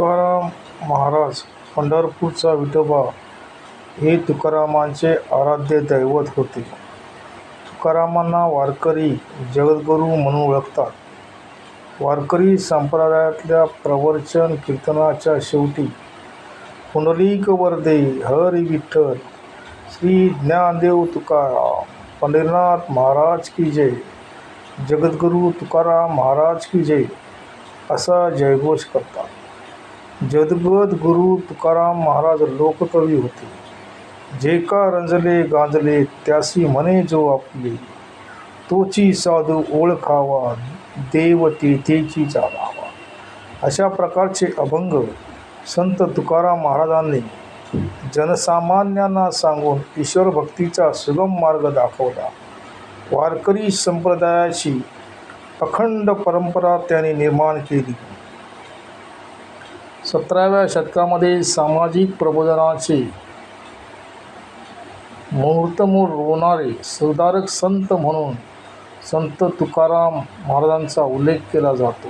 तुकाराम महाराज पंढरपूरचा विठोबा हे तुकारामांचे आराध्य दैवत होते. तुकारामांना वारकरी जगद्गुरू म्हणून ओळखतात. वारकरी संप्रदायातल्या प्रवचन कीर्तनाच्या शेवटी पुंडलिक वर्दे हरी विठ्ठल श्री ज्ञानदेव तुकाराम पंढरीनाथ महाराज की जय जगद्गुरू तुकाराम महाराज की जय असा जयघोष करतात. जगद्गुरू गुरु तुकाराम महाराज लोककवी होते। जे का रंजले गांजले त्यासी म्हणे जो आपले। तोची साधू ओळखावा देव तेथेची जाणावा अशा प्रकारचे अभंग संत तुकाराम महाराजांनी जनसामान्यांना सांगून ईश्वर भक्तीचा सुगम मार्ग दाखवला। वारकरी संप्रदायाची अखंड परंपरा त्यांनी निर्माण केली। सतराव्या शतकामध्ये सामाजिक प्रबोधनाचे मुहूर्तमूळ रोवणारे सुधारक संत म्हणून संत तुकाराम महाराजांचा उल्लेख केला जातो.